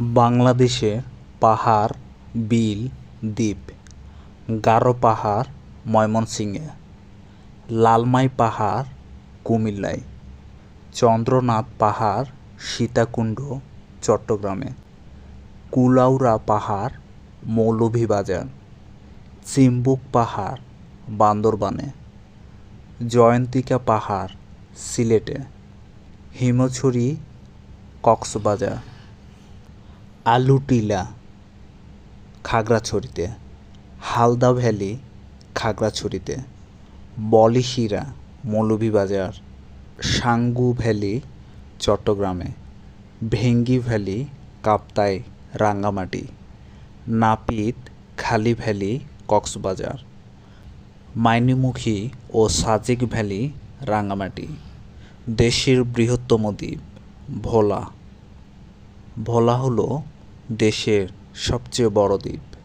বাংলাদেশে পাহাড়, বিল, দ্বীপ, গারো পাহাড়, ময়মনসিংহে, লালমাই পাহাড়, কুমিল্লায়, চন্দ্রনাথ পাহাড়, সীতাকুণ্ড, চট্টগ্রামে, কুলাউড়া পাহাড়, মৌলভীবাজার, চিম্বুক পাহাড়, বান্দরবানে, জয়ন্তিকা পাহাড়, সিলেটে, হিমছড়ি, কক্সবাজার। আলুটিলা, খাগড়াছড়িতে, হালদা ভ্যালি, খাগড়াছড়িতে, বলিশিরা, মৌলভীবাজার, সাঙ্গু ভ্যালি, চট্টগ্রামে, ভেঙ্গি ভ্যালি, কাপ্তাই, রাঙ্গামাটি, নাপিত, খালি ভ্যালি, কক্সবাজার, মাইনীমুখী ও সাজেক ভ্যালি, রাঙ্গামাটি, দেশের বৃহত্তম দ্বীপ, ভোলা। ভোলা হলো দেশের সবচেয়ে বড় দ্বীপ।